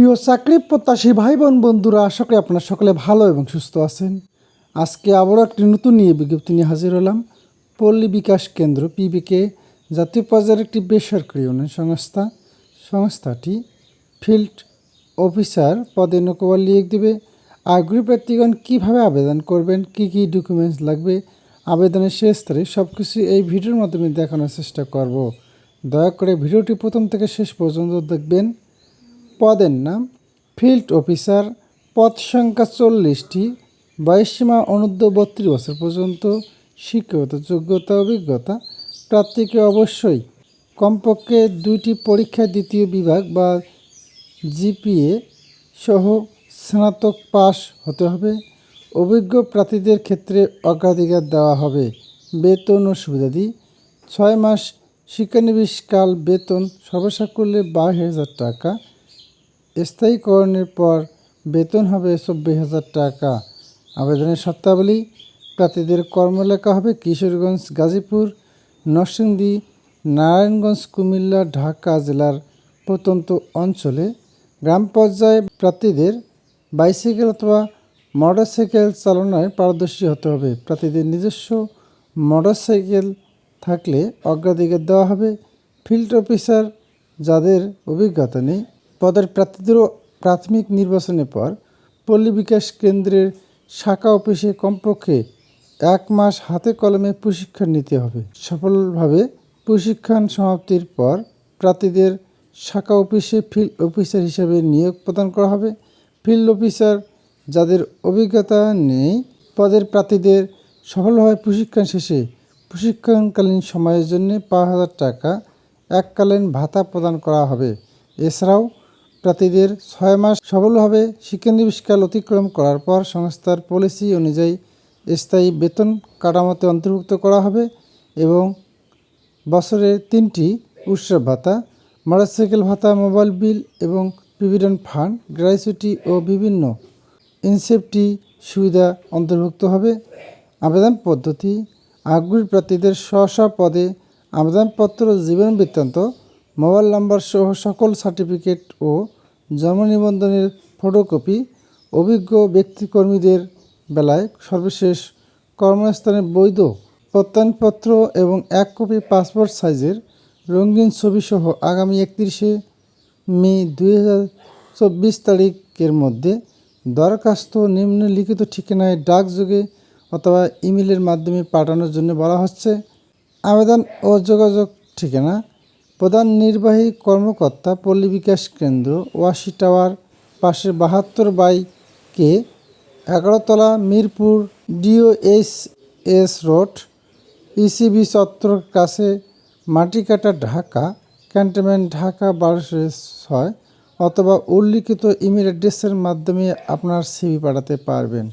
প্রিয় চাকরি প্রত্যাশী ভাই বোন বন্ধুরা, আশা করি আপনারা সকলে ভালো এবং সুস্থ আছেন। আজকে আবারও একটি নতুন নিয়ে বিজ্ঞপ্তি নিয়ে হাজির হলাম। পল্লী বিকাশ কেন্দ্র পিবিকে জাতীয় পর্যায়ের একটি বেসরকারি উন্নয়ন সংস্থা। সংস্থাটি ফিল্ড অফিসার পদে নৌকোবার লিখ দেবে। আগ্রহী প্রার্থীগণ কীভাবে আবেদন করবেন, কি কি ডকুমেন্টস লাগবে, আবেদনের শেষ তারিখ সব কিছু এই ভিডিওর মাধ্যমে দেখানোর চেষ্টা করব। দয়া করে ভিডিওটি প্রথম থেকে শেষ পর্যন্ত দেখবেন। পদের নাম ফিল্ড অফিসার, পদ সংখ্যা চল্লিশটি, বয়সসীমা অনূর্ধ্ব বত্রিশ বছর পর্যন্ত শিক্ষাগত যোগ্যতা, অভিজ্ঞতা প্রার্থীকে অবশ্যই কমপক্ষে দুইটি পরীক্ষা দ্বিতীয় বিভাগ বা জিপিএ সহ স্নাতক পাস হতে হবে। অভিজ্ঞ প্রার্থীদের ক্ষেত্রে অগ্রাধিকার দেওয়া হবে বেতন ও সুবিধাদি ছয় মাস শিক্ষানবিশকাল বেতন সর্বসাকুল্যে বাইশ হাজার টাকা। স্থায়ীকরণের পর বেতন হবে চব্বিশ হাজার টাকা। আবেদনের শর্তাবলী, প্রার্থীদের কর্মলেখা হবে কিশোরগঞ্জ, গাজীপুর, নরসিংদী, নারায়ণগঞ্জ, কুমিল্লা, ঢাকা জেলার প্রত্যন্ত অঞ্চলে গ্রাম পর্যায়ে প্রার্থীদের বাইসাইকেল অথবা মোটরসাইকেল চালনায় পারদর্শী হতে হবে। প্রার্থীদের নিজস্ব মোটরসাইকেল থাকলে অগ্রাধিকার দেওয়া হবে। ফিল্ড অফিসার যাদের অভিজ্ঞতা নেই পদের প্রার্থীদেরও প্রাথমিক নির্বাচনের পর পল্লী বিকাশ কেন্দ্রের শাখা অফিসে কমপক্ষে এক মাস হাতে কলমে প্রশিক্ষণ নিতে হবে। সফলভাবে প্রশিক্ষণ সমাপ্তির পর প্রার্থীদের শাখা অফিসে ফিল্ড অফিসার হিসেবে নিয়োগ প্রদান করা হবে। ফিল্ড অফিসার যাদের অভিজ্ঞতা নেই, পদের প্রার্থীদের সফলভাবে প্রশিক্ষণ শেষে প্রশিক্ষণকালীন সময়ের জন্য পাঁচ হাজার টাকা এককালীন ভাতা প্রদান করা হবে। এছাড়াও প্রার্থীদের ছয় মাস সফলভাবে শিক্ষানবিশকাল অতিক্রম করার পর সংস্থার পলিসি অনুযায়ী স্থায়ী বেতন কাঠামোতে অন্তর্ভুক্ত করা হবে এবং বছরে তিনটি উৎসব ভাতা, মোটরসাইকেল ভাতা, মোবাইল বিল এবং প্রভিডেন্ট ফান্ড, গ্র্যাচুইটি ও বিভিন্ন ইনসেপটি সুবিধা অন্তর্ভুক্ত হবে। আবেদন পদ্ধতি, আগ্রহী প্রার্থীদের স্ব স্ব পদে আবেদনপত্র জীবন বৃত্তান্ত মোবাইল নাম্বার সহ সকল সার্টিফিকেট ও জন্ম নিবন্ধনের ফটোকপি অভিজ্ঞ ব্যক্তিকর্মীদের বেলায় সর্বশেষ কর্মস্থানের বৈধ প্রত্যয়নপত্র এবং এক কপি পাসপোর্ট সাইজের রঙিন ছবিসহ আগামী একত্রিশে মে দুই চব্বিশ তারিখের মধ্যে দরখাস্ত নিম্নলিখিত ঠিকানায় ডাকযোগে অথবা ইমেলের মাধ্যমে পাঠানোর জন্য বলা হচ্ছে। আবেদন ও যোগাযোগ ঠিকানা প্রধান নির্বাহী কর্মকর্তা, পল্লী বিকাশ কেন্দ্র ওয়াশি টাওয়ার পাশে বাহাত্তর by K, এগারোতলা Mirpur DOS S road, ECB চত্বর কাছে, মাটিকাটা ঢাকা, ক্যান্টনমেন্ট ঢাকা বারোশো ছয়, অথবা উল্লিখিত ইমেল অ্যাড্রেসের মাধ্যমে আপনার সিবি পাঠাতে পারবেন।